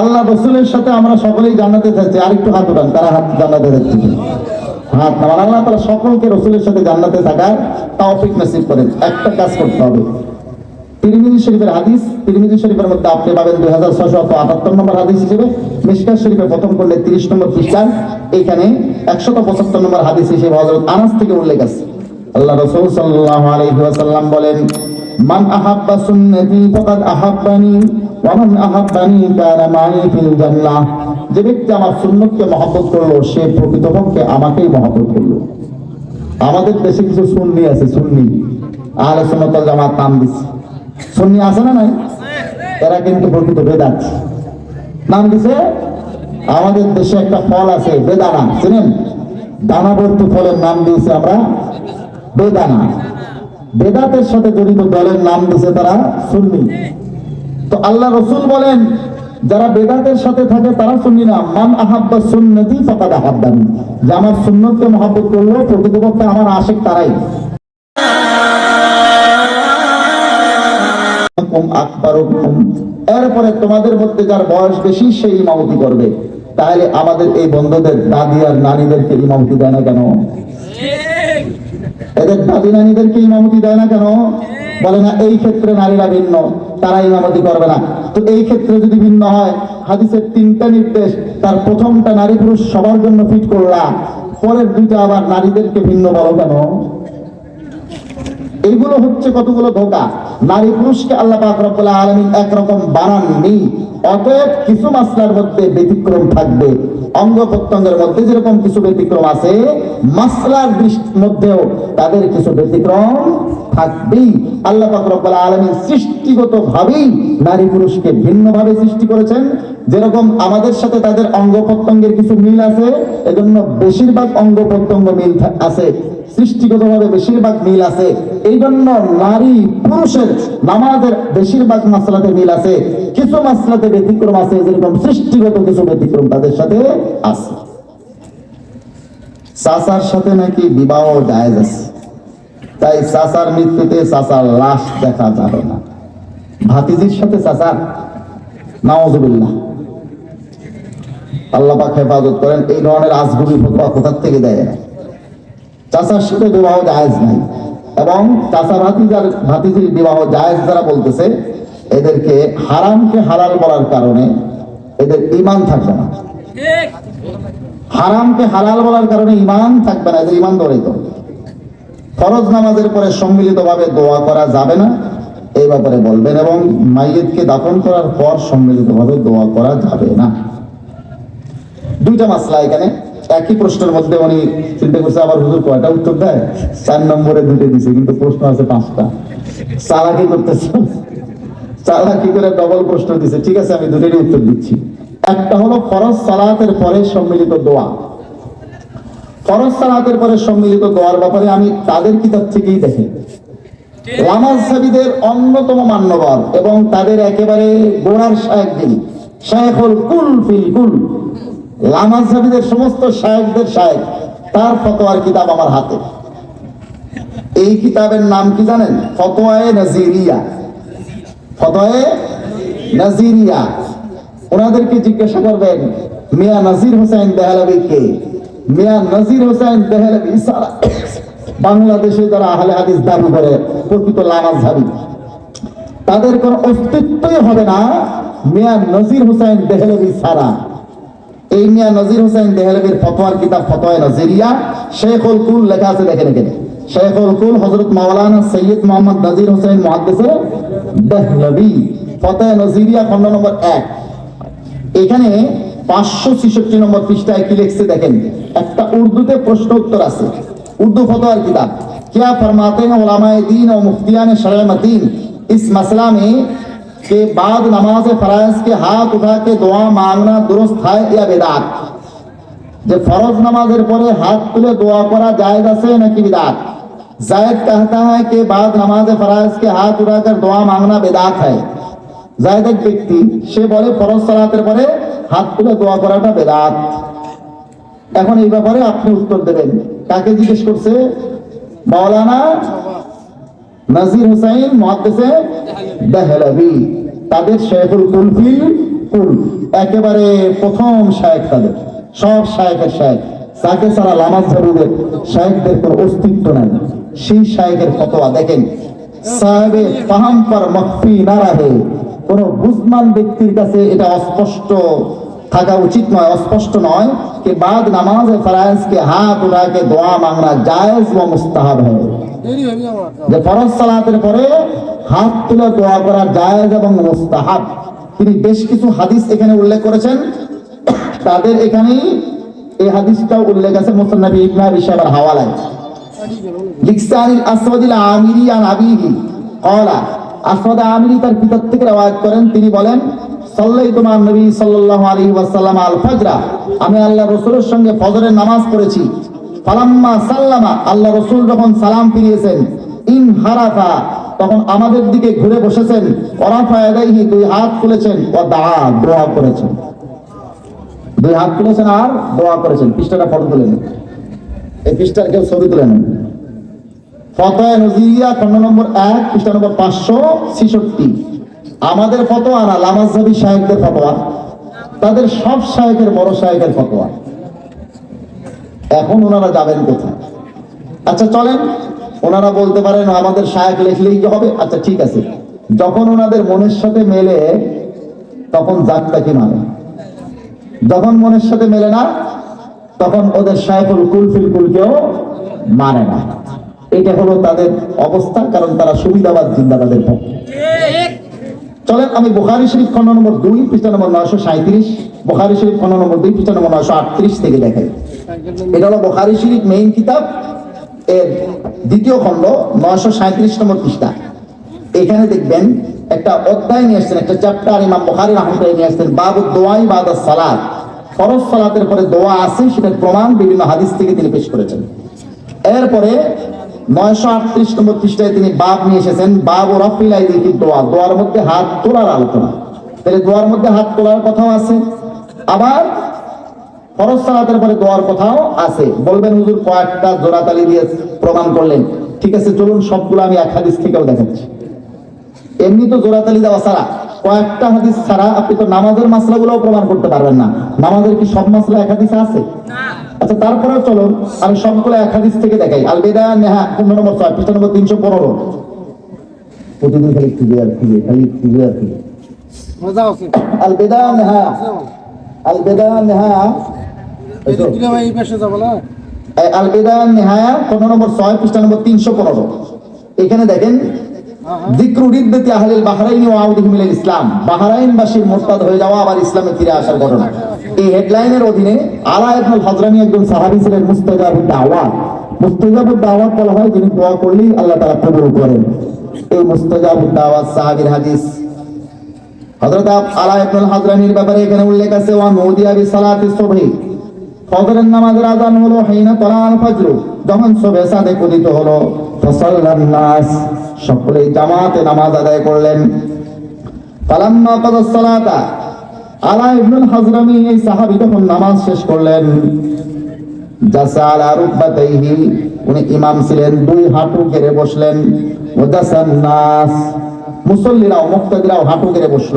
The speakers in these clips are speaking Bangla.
আল্লাহ রসুলের সাথে আমরা সকলেই জান্নাতে থাকছি। আরেকটু হাত উঠান, তারা হাত জান্নাতে থাকছে। হাত আল্লাহ তারা সকলকে রসুলের সাথে জান্নাতে থাকার করেন। একটা কাজ করতে হবে। শরীফের হাদিস শরীফের মধ্যে আপনি পাবেন দুই হাজার ছশো আটাত্তর নম্বর হাদিস হিসেবে। প্রথম করলে তিরিশ নম্বর পৃষ্ঠান, এখানে একশত পঁচাত্তর নম্বর হাদিস হিসেবে হজরত আনাস থেকে উল্লেখ আছে। আল্লাহ রসুল সাল্লাল্লাহু আলাইহি ওয়াসাল্লাম বলেন, মান আহাব্বা সুন্নতি ওয়া মান আহাব্বানি কানা মাই ফিল জান্নাহ যে ব্যক্তি আমার সুন্নতকে মহব্বত করল, সে প্রকৃতপক্ষে আমাকেই মহব্বত করল। আমাদের দেশে কিছু সুন্নি আছে, সুন্নি। আহলে সুন্নাত ওয়াল জামাত নাম দিচ্ছে সুন্নি আছে না নাই? এরা কিন্তু প্রকৃত বেদাত। নাম দিছে? আমাদের দেশে একটা ফল আছে, বেদানা। চিনেন? দানাবর্তী ফলের নাম দিয়েছে আমরা বেদানা। বেদাতের সাথে জড়িত দলের নাম দিছে তারা সুন্নি। তো আল্লাহ রসুল বলেন, যারা বেদাতের সাথে থাকে তারা সুন্নি না। মান আহাব্বা সুন্নতি ফাকাদ আহাব্বানি। যে আমার সুন্নতকে মহব্বত করল, প্রকৃতপক্ষে আমার আশেক তারাই। এরপরে তোমাদের মধ্যে যার বয়স বেশি, সেই ইমামতি করবে। তাহলে আমাদের এই বন্ধুদের, দাদি আর নানিদেরকে ইমামতি দেয় না কেন? এদের দাদি নানিদেরকে ইমামতি দেয় না কেন? বলে না এই ক্ষেত্রে নারীরা ভিন্ন তারা ইমামতি করবে না। তো এই ক্ষেত্রে যদি ভিন্ন হয় হাদিসের তিনটা নির্দেশ তার প্রথমটা নারী পুরুষ সবার জন্য ফিট করলা পরের দুইটা আবার নারীদেরকে ভিন্ন বলো কেন? এইগুলো হচ্ছে কতগুলো ধোকা। নারী পুরুষকে আল্লাহ পাক রব্বুল আলামিন একরকম বানাননি। অতএব কিছু মাসলার মধ্যে ব্যতিক্রম থাকবে। অঙ্গ প্রত্যঙ্গের মধ্যে যেরকম কিছু ব্যতিক্রম আছে, মাসলার মধ্যেও তাদের কিছু ব্যতিক্রম থাকবেই। আল্লাহ পাক রব্বুল আলামিন সৃষ্টিগত ভাবেই নারী পুরুষকে ভিন্নভাবে সৃষ্টি করেছেন। যেরকম আমাদের সাথে তাদের অঙ্গ কিছু মিল আছে, এজন্য বেশিরভাগ অঙ্গ প্রত্যঙ্গ মিল আছে। সৃষ্টিগতভাবে বেশিরভাগ মিল আছে। এই জন্য নারী পুরুষের নামাজের বেশিরভাগ মাসলাতে মিল আছে। কিছু মাসলাতে ব্যতিক্রম আছে, যেরকম সৃষ্টিগত কিছু ব্যতিক্রম তাদের সাথে আছে। চাচার সাথে নাকি বিবাহ জায়েজ আছে। তাই চাচার মৃত্যুতে চাচার লাশ দেখা যাবে না। ভাতিজির সাথে চাচার? নাওজুবিল্লাহ। আল্লাহ পাক হেফাজত করেন, এই ধরনের আজগুবি ফতোয়া কোথার থেকে দেয়? চাচার সাথে বিবাহ জায়েজ নাই। এবং চাচা ভাতিজার, ভাতিজির বিবাহ জায়েজ যারা বলতেছে, এদেরকে হারামকে হালাল বলার কারণে এদের ইমান থাকবে না। হারামকে হালাল বলার কারণে ইমান থাকবে না, এদের ইমান দরিত ফরজ নামাজের পরে সম্মিলিতভাবে দোয়া করা যাবে না, এই ব্যাপারে বলবেন এবং মাইয়েতকে দাফন করার পর সম্মিলিতভাবে দোয়া করা যাবে না। দুইটা মাসলা এখানে। একই প্রশ্নের মধ্যে উনি চিন্তা করছে, আবার হুজুর কয়টা উত্তর দেয়? চার নম্বরে দুটো দিছে, কিন্তু প্রশ্ন আছে পাঁচটা। চালাকি করতেছে। চালাকি করে ডবল প্রশ্ন দিছে। ঠিক আছে, আমি দুটোরই উত্তর দিচ্ছি। একটা হলো ফরজ সালাতের পরে সম্মিলিত দোয়া। ফরজ সালাতের পরে সম্মিলিত দোয়ার ব্যাপারে আমি তাদের কিতাব থেকেই দেখি। লামাজ সাবিদের অন্যতম মান্যবর এবং তাদের একেবারে গোড়ার শায়েক যিনি, শায়েখুল কুল ফিল কুল। সাবিদের সমস্ত শায়েকদের শায়েক তার ফতোয়ার কিতাব আমার হাতে। এই কিতাবের নাম কি জানেন? ফতোয়ায়ে নাজিরিয়া। ফতোয়ায়ে নাজিরিয়া। ওনাদেরকে জিজ্ঞাসা করবেন, মিয়া নাজির হোসেন দেহলাবি কে? মিয়া নাজির হোসেন দেহলাবি সারা বাংলাদেশে যারা আহলে হাদিস দাবি করে, প্রকৃত লামাজ তাদের কোনো অস্তিত্বই হবে না, মিয়া নজির হোসেন দেহলভি সারা। এই মিয়া নজির হোসেন দেহলভির ফতোয়ার কিতাব ফতোয়া নজিরিয়া শেখুল কুল লেখা আছে দেখেন এখানে শেখুল কুল হযরত মাওলানা সৈয়দ মোহাম্মদ নজির হোসেন মুহাদ্দিসে দেহলভি ফতোয়া নজিরিয়া খণ্ড নম্বর এক এখানে পাঁচশো ছিষট্টি নম্বর পৃষ্ঠায় কি লিখছে দেখেন একটা উর্দুতে প্রশ্ন উত্তর আছে उर्दू फतवार किताब क्या फरमाते हैं उलमाए दीन और मुफ्तियान शरय मतीन इस मसला में के बाद नमाज फराज के हाथ उठा के दुआ मांगना दुरुस्त है या बेदात যে ফরজ নামাজের পরে হাত তুলে দোয়া করা জায়েজ আছে নাকি বিদাত जायद कहता है कि बाद नमाज फराज के हाथ उठाकर दुआ मांगना बेदात है জায়দ এক ব্যক্তি সে বলে ফরজ সালাতের পরে হাত তুলে দোয়া করাটা বেদাত এখন এই ব্যাপারে আপনি উত্তর দেবেন কাকে জিজ্ঞেস করছে মাওলানা নাজির হুসাইন মহাদ্দেশে দেহলভি তাদের শেখুল কুলফি কুল একেবারে প্রথম শায়েক তাদের সব শায়েকের শায়েক তাকে ছাড়া লামাজ জাবিদের শায়েকদের কোনো অস্তিত্ব নাই সেই শায়েকের ফতোয়া দেখেন সাহেবে পাহাম পর মখফি না রাহে কোন বুজমান ব্যক্তির কাছে এটা অস্পষ্ট থাকা উচিত নয় অস্পষ্ট নয় कि बाद नमाज फराइज के हाथ उठा के दुआ मांगना जायज व मुस्ताहब है দেরি হয়ে যাওয়া যে ফরজ সালাতের পরে হাত তুলে দোয়া করা জায়েজ এবং মুস্তাহাব। তিনি বেশ কিছু হাদিস এখানে উল্লেখ করেছেন। তাদের এখানেই এই হাদিসটাও উল্লেখ আছে মুসন্নবী ইবনে আবি শাইবার হাওয়ালায়। আনিল আসওয়াদিল আমিরি আন আবিহি। ক্বালা, আসওয়াদ আমিরি তার পিতার থেকে রওয়ায়াত করেন। তিনি বলেন, সাল্লাইতু মা নবী সাল্লাল্লাহু আলাইহি ওয়াসাল্লাম আল ফাজরা। আমি আল্লাহ রাসূলের সঙ্গে ফজরের নামাজ পড়েছি। ফালাম্মা সাল্লামা, আল্লাহ রাসূল যখন সালাম ফিরিয়েছেন, ইন হারাফা, তখন আমাদের দিকে ঘুরে বসেছেন দুই হাত তুলেছেন ও দোয়া করেছেন। দুই হাত তুলেছেন আর দোয়া করেছেন। পৃষ্ঠাটা ফটো এই পৃষ্ঠার কেউ ছবি তুলে নেন ফতোয়া নজিরিয়া খন্ড নম্বর এক, পৃষ্ঠা নম্বর পাঁচশো ছিষট্টি। আমাদের ফতোয়া না, লামাজহাবি সাহেবদের ফতোয়া। তাদের সব সাহেবের বড় সাহেবের ফতোয়া। এখন ওনারা যাবেন কোথায়? আচ্ছা চলেন। ওনারা বলতে পারেন আমাদের সাহেব লিখলেই হবে। আচ্ছা ঠিক আছে। যখন ওনাদের মনের সাথে মেলে, তখন জাতটা কি মানে? যখন মনের সাথে মেলে না, তখন ওদের সাহেবুল কুলফিল কুলকেও মানে না। এটা হলো তাদের অবস্থা, কারণ তারা সুবিধাবাদ জিন্দাবাদের পক্ষে চলেন, আমি বোখারি শরীফ খন্ড নম্বর দুই, পৃষ্ঠা নম্বর নয়শো সাঁত্রিশ বোখারি শরীফ খন্ড নম্বর দুই, পৃষ্ঠা নম্বর নয়শো আটত্রিশ থেকে দেখাই। এটা হলো বোখারি শরীফ মেইন কিতাব। এর দ্বিতীয় খণ্ড, নয়শো সাঁত্রিশ নম্বর পৃষ্ঠা। এখানে দেখবেন একটা অধ্যায় নিয়ে আসছেন, একটা চ্যাপ্টার ইমাম বোখারি রহমতুল্লাহ নিয়ে আসছেন, বাবু দোয়াই বাদ সালাত। ফরজ সালাতের পরে দোয়া আছে, সেটার প্রমাণ বিভিন্ন হাদিস থেকে তিনি পেশ করেছেন। এরপরে নয়শো আটত্রিশ নম্বর পৃষ্ঠায় তিনি বাব নিয়ে এসেছেন, বাব ও রফিল আইদিকে দোয়া। দোয়ার মধ্যে হাত তোলার আলোচনা। তাহলে দোয়ার মধ্যে হাত তোলার কথাও আছে। আবার ফরজ সালাতের পরে দোয়ার কথাও আছে। বলবেন হুজুর কয়েকটা জোড়াতালি দিয়ে প্রমাণ করলেন। ঠিক আছে চলুন সবগুলো আমি এক হাদিস থেকেও দেখাচ্ছি। এমনি তো জোড়াতালি দেওয়া ছাড়া কয়েকটা হাদিস ছাড়া আপনি তো নামাজের মাসলাগুলোও প্রমাণ করতে পারবেন না। নামাজের কি সব মাসলা এক হাদিসে আছে? আচ্ছা তারপরেও চলুন আমি সবগুলো এক হাদিস থেকে দেখাই। আল বেদা নেহা পনেরো নম্বর ছয় পৃষ্ঠা নম্বর তিনশো পনেরো। প্রতিদিন খালি খুঁজে আর খুঁজে খালি খুঁজে আর খুঁজে মজা আল বেদা নেহা। আল বেদা নেহা। আল বেদা নেহায়া পনেরো নম্বর ছয় পৃষ্ঠা নম্বর তিনশো পনেরো। এখানে দেখেন হ্যাঁ হ্যাঁ। ইসলাম। বাহরাইনবাসীর মুরতাদ হয়ে যাওয়া আবার ইসলামে ফিরে আসার ঘটনা। এই হেডলাইনের অধীনে আলা ইবনুল হযরামি একজন সাহাবী ছিলেন মুস্তাজাবুদ দাওয়াত মুস্তাজাবুদ দাওয়াত বলা হয় যিনি দোয়া করলেই আল্লাহ তাআলা কবুল করেন। এই মুস্তাজাবুদ দাওয়াত সাহাবীর হাদিস। হযরত আলা ইবনুল হযরামির ব্যাপারে এখানে উল্লেখ আছে ওয়া নুদিয়া বিসালাতিস সুবহি। ফজরের নামাজের আজান হলো হিনা তলাল ফজর, যখন সবে সাদে উদিত হলো ফসল্লান নাস সকলে জামাতে নামাজ আদায় করলেন। ফালাম্মা কাদা সালাতা, আলা ইবনুল হাজরামি, এই সাহাবী যখন নামাজ শেষ করলেন জাসা আলা উনি ইমাম ছিলেন, দুই হাঁটু গেড়ে বসলেন, ওয়াদাসান নাস, মুসল্লিরাও মুক্তাদিরাও হাঁটু গেড়ে বসল।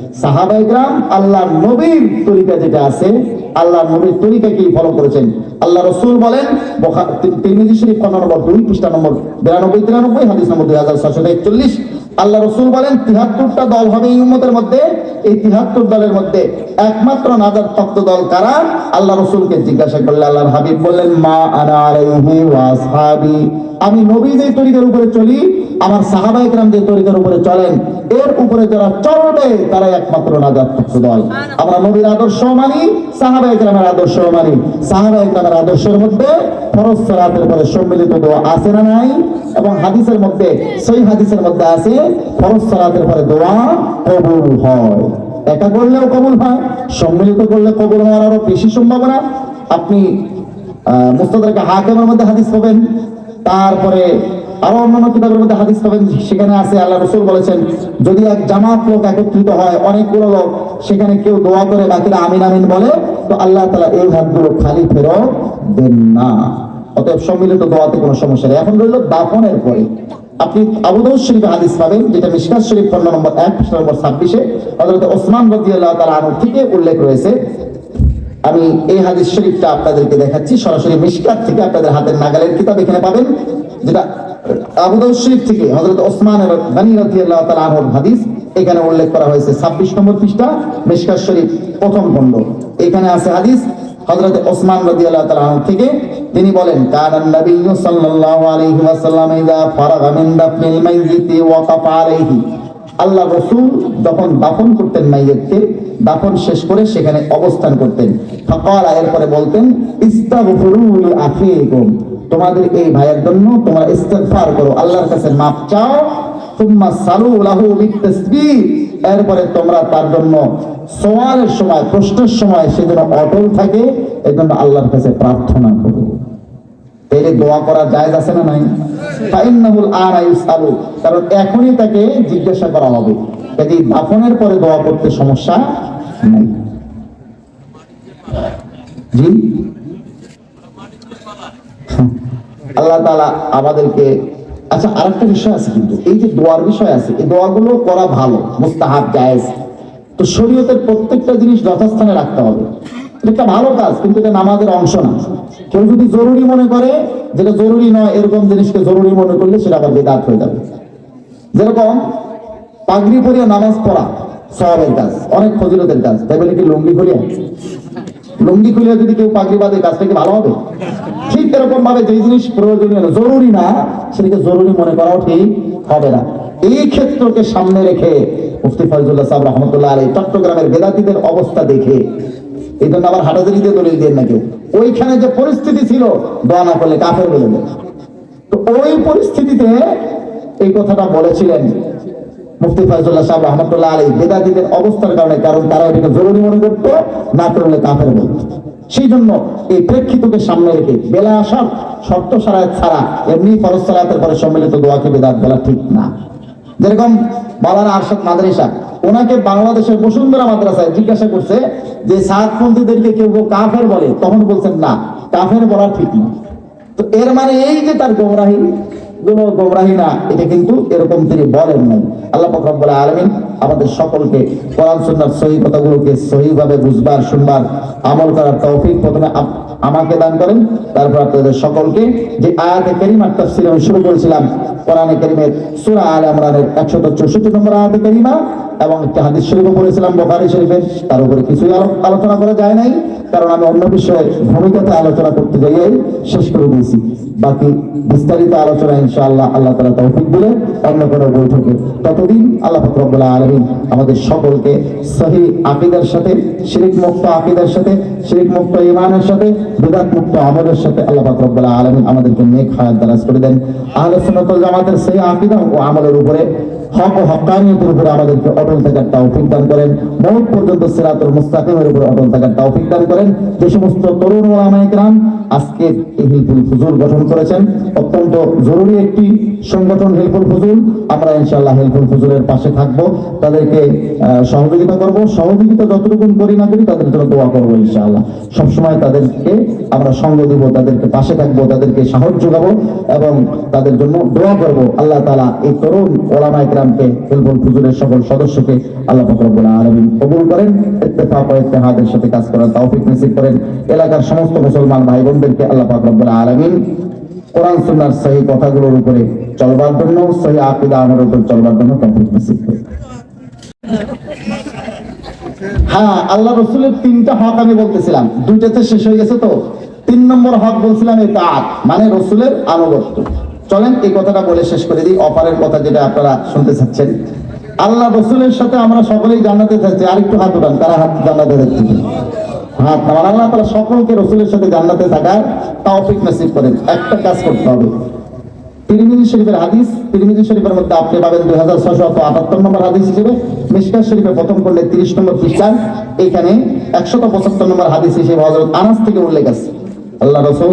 সাহাবাইগ্রাম আল্লাহ নবীর তরিকা যেটা আছে আল্লাহ নবীর তরিকাকেই ফলো করেছেন। আল্লাহ রসুল বলেন তিরমিজি শরীফ নম্বর দুই পৃষ্ঠা নম্বর বিরানব্বই তিরানব্বই হাদিস নম্বর দুই হাজার ছশো একচল্লিশ। আল্লাহ রসুল বলেন তিহাত্তরটা দল হবে মধ্যে। এই তিহাত্তর দলের মধ্যে একমাত্র নাজার দল কারা? আল্লাহ রসুলকে জিজ্ঞাসা করলে আল্লাহর হাবিব বললেন মা ওয়াসহাবি আমি নবী যে তরিকার উপরে চলি আমার সাহাবা ইকরাম যে তরিকার উপরে চলেন এর উপরে যারা চলবে তারা একমাত্র নাজার তক্ত দল। আমরা নবীর আদর্শ মানি সাহাবা ইকরামের আদর্শ মানি। সাহাবা তার আদর্শের মধ্যে ফরজ সালাতের পরে সম্মিলিত দোয়া আছে না নাই? এবং হাদিসের মধ্যে সেই হাদিসের মধ্যে আছে, ফরজ সালাতের পরে দোয়া কবুল হয়। একা করলেও কবুল হয়, সম্মিলিত করলে কবুল হওয়ার আরও বেশি সম্ভাবনা। আপনি মুস্তাদারকে হাকেমের মধ্যে হাদিস পাবেন, তারপরে আরও অন্যান্য কিতাবের মধ্যে হাদিস পাবেন, সেখানে আছে, আল্লাহ রসুল বলেছেন, যদি এক জামাত লোক একত্রিত হয়, অনেকগুলো লোক, সেখানে কেউ দোয়া করে বাকিরা আমিন আমিন বলে আল্লাহ তালা এই হাতগুলো খালি ফেরত দেন না। অতএব সম্মিলিত দোয়াতে কোনো সমস্যা নেই। এখন রইল দাফনের পরে। আপনি আবুদাউদ শরীফে হাদিস পাবেন, যেটা মিশকাত শরীফ পণ্য নম্বর এক পৃষ্ঠা নম্বর ছাব্বিশে হযরত ওসমান রাদিয়াল্লাহু তাআলা আনহু থেকে উল্লেখ রয়েছে। আমি এই হাদিস শরীফটা আপনাদেরকে দেখাচ্ছি। সরাসরি মিশকাত থেকে আপনাদের হাতের নাগালের কিতাব এখানে পাবেন, যেটা আবু শরীফ থেকে হযরত ওসমান গনি রাদিয়াল্লাহু তাআলা আনহুর হাদিস এখানে উল্লেখ করা হয়েছে। 26 নম্বর পৃষ্ঠা, মিশকাত শরীফ প্রথম খণ্ড। এখানে আছে হাদিস, হযরত ওসমান রাদিয়াল্লাহু তাআলা থেকে। তিনি বলেন কানান সাল্লাল্লাহু আলাইহি ওয়াসাল্লাম ফারাগা মিন দাফনিল মাইয়িতি আলাইহি। আল্লাহ যখন দাফন করতেন দাফন শেষ করে সেখানে অবস্থান করতেন। ফাকাল, এরপরে বলতেন, ইস্তাগফিরু লি আখিকুম। তোমাদের এই ভাইয়ের জন্য তোমরা ইস্তেগফার করো, আল্লাহর কাছে মাপ চাও। তুম্মা সালু লাহু বিতাসবিহ এরপরে তোমরা তার জন্য সওয়ালের সময়, প্রশ্নের সময় সে যেন অটল থাকে এই জন্য আল্লাহর কাছে প্রার্থনা করো। তাইলে দোয়া করা জায়েজ আছে না নাই? কারণ এখনই তাকে জিজ্ঞাসা করা হবে। কাজে দাফনের পরে দোয়া করতে সমস্যা নাই। জি? আল্লাহ আমাদেরকে আচ্ছা আরেকটা বিষয় আছে কিন্তু। এই যে দোয়ার বিষয় আছে, এই দোয়াগুলো করা ভালো, মুস্তাহাব, জায়েজ। তো শরীয়তের প্রত্যেকটা জিনিস যথাস্থানে রাখতে হবে। এটা ভালো কাজ, কিন্তু এটা নামাজের অংশ না। কেউ যদি জরুরি মনে করে যেটা জরুরি নয়, এরকম জিনিসকে জরুরি মনে করলে সেটা আবার বেদাত হয়ে যাবে। যেরকম, পাগড়ি পরিয়া নামাজ পড়া সবের কাজ, অনেক ফজিলতের কাজ। তাই বলে কি লুঙ্গি পরিয়া? লুঙ্গি খুলে যদি কেউ পাগড়ি বাঁধে কাজটা কি ভালো হবে? ঠিক এরকম ভাবে যে জিনিস প্রয়োজনীয়, জরুরি না, সেটাকে জরুরি মনে করাও ঠিক হবে না। এই ক্ষেত্রকে সামনে রেখে মুফতি ফয়জুল্লাহ সাহেব রহমতুল্লাহ আলী চট্টগ্রামের বেদাতিদের অবস্থা দেখে, এই জন্য আবার হাটাজারিতে দলিল দিয়ে না কেউ ওইখানে যে পরিস্থিতি ছিল, দোয়া না করলে কাফের বলে তো ওই পরিস্থিতিতে এই কথাটা বলেছিলেন মুফতি ফয়জুল্লাহ সাহেব রহমতুল্লাহ আলী বেদাতিদের অবস্থার কারণে, কারণ তারা এটাকে জরুরি মনে করতো, না করলে বলত সেই জন্য এই প্রেক্ষিতকে সামনে রেখে বেলা আসার শর্ত ছাড়া এমনি পরে সম্মিলিত দোয়াকে বেদাত বলা ঠিক না। যেরকম মাওলানা আরশাদ মাদ্রাসা ওনাকে বাংলাদেশের বসুন্ধরা মাদ্রাসায় জিজ্ঞাসা করছে যে কেউ কেউ কাফের বলে? তখন বলছেন, না, কাফের বলা ঠিক না। তো এর মানে এই যে তার গোমরাহি গুলো গোমরাহি না, এটা কিন্তু এরকম তিনি বলেন নাই। আল্লাহ পাক রব্বুল আলামিন আমাদের সকলকে কোরআন সুন্নাহর সহি কথাগুলোকে সহিভাবে বুঝবার, শুনবার, আমল করার তৌফিক প্রথমে আমাকে দান করেন। তারপর আপনাদের সকলকে যে আয়াতে কেরিমার তাফসীর আমি শুরু করেছিলাম, কোরআনে কারিমের সূরা আলে ইমরানের 164 নম্বর আয়াতে কারিমা এবং হাদিস শরীফও পড়েছিলাম বুখারী শরীফের তার উপরে কিছুই আলোচনা করা যায় নাই, কারণ আমি অন্য বিষয়ে ভূমিকাতে আলোচনা করতে যাই শেষ করে দিয়েছি। বাকি বিস্তারিত আলোচনা ইনশাআল্লাহ আল্লাহ তাআলা তৌফিক দিলে অন্য কোনো বৈঠকে ততদিন আল্লাহ পাক রব্বুল আলামিন আমাদের সকলকে সহি আকীদার সাথে শিরক মুক্ত আকীদার সাথে শিরক মুক্ত ঈমানের সাথে বিদআত মুক্ত আমলের সাথে আল্লাহ পাক রব্বুল আলামিন আমাদেরকে নেক হায়াত দারাজ করে দেন। আহলে সুন্নাত জামাতের সেই আকীদা ও আমলের উপরে হক ও হক্কানিয়তের উপরে আমাদেরকে অটল থাকার তৌফিক দান করেন। পর্যন্ত সিরাতুল মুস্তাকিমের উপরে অটল থাকার তৌফিক দান করেন। যে সমস্ত তরুণ ওলামায়ে কেরাম আজকে এই হিলফুল ফুজুল গঠন করেছেন। অত্যন্ত জরুরি একটি সংগঠন হিলফুল ফুজুল। আমরা ইনশাআল্লাহ হিলফুল ফুজুলের পাশে থাকব। তাদেরকে সহযোগিতা করব। সহযোগিতা যতটুকু করি না করি, তাদের জন্য দোয়া করব ইনশাআল্লাহ। সবসময় তাদেরকে আমরা সঙ্গ দিব, তাদেরকে পাশে থাকব, তাদেরকে সাহস যোগাবো এবং তাদের জন্য দোয়া করব। আল্লাহ তাআলা এই তরুণ ওলামা ইকরামকে হিলফুল ফুজুলের সকল সদস্যকে আল্লাহ পাক রব্বুল আলামিন কবুল করেন, ইত্তেফাক ও ইত্তেহাদের সাথে কাজ করার তৌফিক নসিব করেন। এলাকার সমস্ত মুসলমান ভাই বোনদেরকে আল্লাহ পাক রব্বুল আলামিন কোরআন সুন্নাহর সহি কথাগুলোর উপরে চলবার জন্য, সহি আকীদা আমলের উপর চলবার জন্য তৌফিক নসিব করেন। হ্যাঁ আল্লাহ রসুলের তিনটা হক আমি বলতেছিলাম। দুইটাতে শেষ হয়ে গেছে তো? তিন নম্বর হক বলছিলাম তাঁত মানে রসুলের আনুগত্য। চলেন, এই কথাটা বলে শেষ করে দিই। অপারের কথা যেটা আপনারা শুনতে চাচ্ছেন। আল্লাহ রসুলের সাথে আমরা সকলেই জান্নাতে থাকছি। আরেকটু হাত উঠান তারা হাত জান্নাতে থাকছি? আল্লাহ তারা সকলকে রসুলের সাথে জান্নাতে থাকার করেন। একটা কাজ করতে হবে। শরীফের হাদিস শরীফের মধ্যে আপনি পাবেন দুই হাজার ছশো আটাত্তর নম্বর হাদিস হিসেবে। প্রথম করলে তিরিশ নম্বর পৃষ্ঠান এখানে একশত পঁচাত্তর নম্বর হাদিস হিসেবে হজরত আনাস থেকে উল্লেখ আছে। আল্লাহ রসুল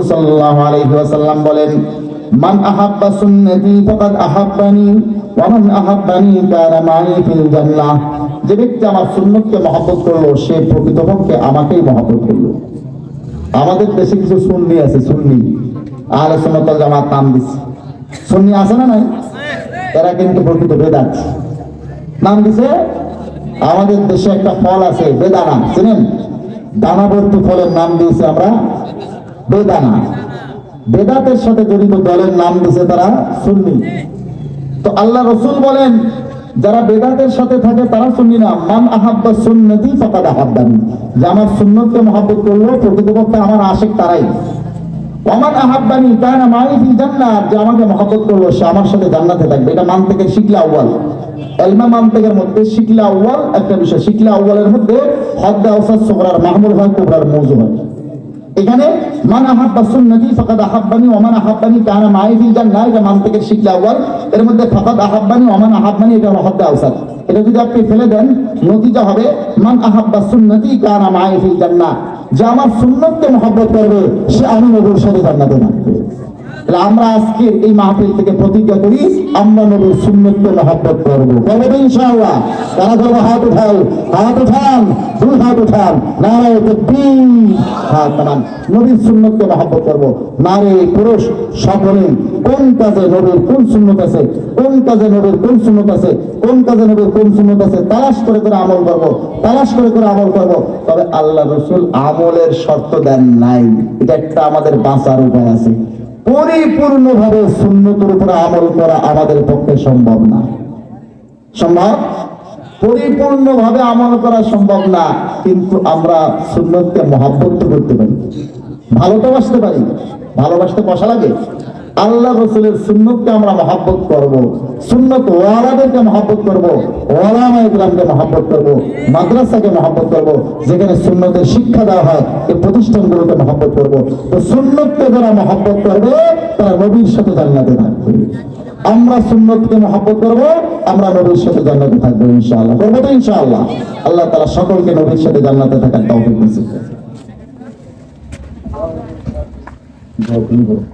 ওয়াসাল্লাম বলেন মান আহাব্বা সুন্নতি ফাকাদ আহাব্বানি, ওয়া মান আহাব্বানি কানা মাই ফিল যে ব্যক্তি আমার সুন্নতকে মহব্বত করল, সে প্রকৃতপক্ষে আমাকেই মহব্বত করল। আমাদের দেশে কিছু সুন্নি আছে, সুন্নি। আর সুন্নতল জামাত নাম দিচ্ছে সুন্নি আছে না নাই? এরা কিন্তু প্রকৃত বেদাত। নাম দিছে? আমাদের দেশে একটা ফল আছে, বেদানা। চিনেন? দানাবর্তী ফলের নাম দিয়েছে আমরা, বেদানা। বেদাতের সাথে জড়িত দলের নাম দিছে তারা সুন্নি। তো আল্লাহ রসুল বলেন, যারা বেদাতের সাথে থাকে তারা শুনি না। মান আহাব্বা সুন্নতি ফাকাদ আহাব্বানি। যে আমার সুন্নতকে মহব্বত করল, প্রকৃতপক্ষে আমার আশেক তারাই। ওমান আহাব্বানি কানা মাই ফিল জান্নাত। যে আমাকে মহব্বত করল, সে আমার সাথে জান্নাতে থাকবে। এটা মান থেকে শিখলা আউয়াল। এলমা মান্তেকের মধ্যে শিখলা আউয়াল। একটা বিষয়, শিখলা আউয়ালের মধ্যে হদ্দা ওসাদ সোকরার মাহমুল হয়, কোবরার মৌজু হয়। এখানে, মান আহাব্বা ওমান কানা মাই ফিল জান্নাহ এটা মান থেকে শিখলে আউয়াল। এর মধ্যে ফাকাদ আহাব্বানি ওমান আহাব্বানি এটা হলো হদ্দা এটা যদি আপনি ফেলে দেন, নতিজা হবে, মান আহাব্বা সুন্নতি কানা মাই ফিল জান্নাহ যে আমার সুন্নতকে মহব্বত করবে, সে আমি নবীর সাথে জান্নাতে থাকবে আমরা আজকের এই মাহফিল থেকে প্রতিজ্ঞা করি, আমরা নবীর সুন্নতকে মহব্বত করব। করব তারা হাত উঠাও, হাত উঠান, দুই হাত উঠান হাত নবীর করব। পুরুষ, সকলে, কোন কাজে নবীর কোন সুন্নত আছে, কোন কাজে নবীর কোন সুন্নত আছে, কোন কাজে নবীর কোন সুন্নত আছে, তালাশ করে করে আমল করব, তালাশ করে করে আমল করব। তবে আল্লাহ রসুল আমলের শর্ত দেন নাই। এটা একটা আমাদের বাঁচার উপায় আছে। পরিপূর্ণভাবে সুন্নতের উপরে আমল করা আমাদের পক্ষে সম্ভব না। সম্ভব? পরিপূর্ণভাবে আমল করা সম্ভব না, কিন্তু আমরা সুন্নতকে মহাব্বত করতে পারি। ভালো তো বাসতে পারি। ভালোবাসতে বসা লাগে? আল্লাহ রসুলের সুন্নতকে আমরা মহাব্বত করব, সুন্নত ওয়ালাদেরকে মহাব্বত করব ওয়ালামা ইকরামকে মহাব্বত করব, মাদ্রাসাকে মহাব্বত করব, যেখানে সুন্নতের শিক্ষা দেওয়া হয় এই প্রতিষ্ঠানগুলোকে মহাব্বত করব। তো সুন্নতকে যারা মহাব্বত করবে, তারা নবীর সাথে জান্নাতে থাকবে। আমরা সুন্নতকে মহাব্বত করব, আমরা নবীর সাথে জান্নাতে থাকব, ইনশাআল্লাহ। করব তো ইনশাআল্লাহ। আল্লাহ তারা সকলকে নবীর সাথে জান্নাতে থাকার তৌফিক করুন।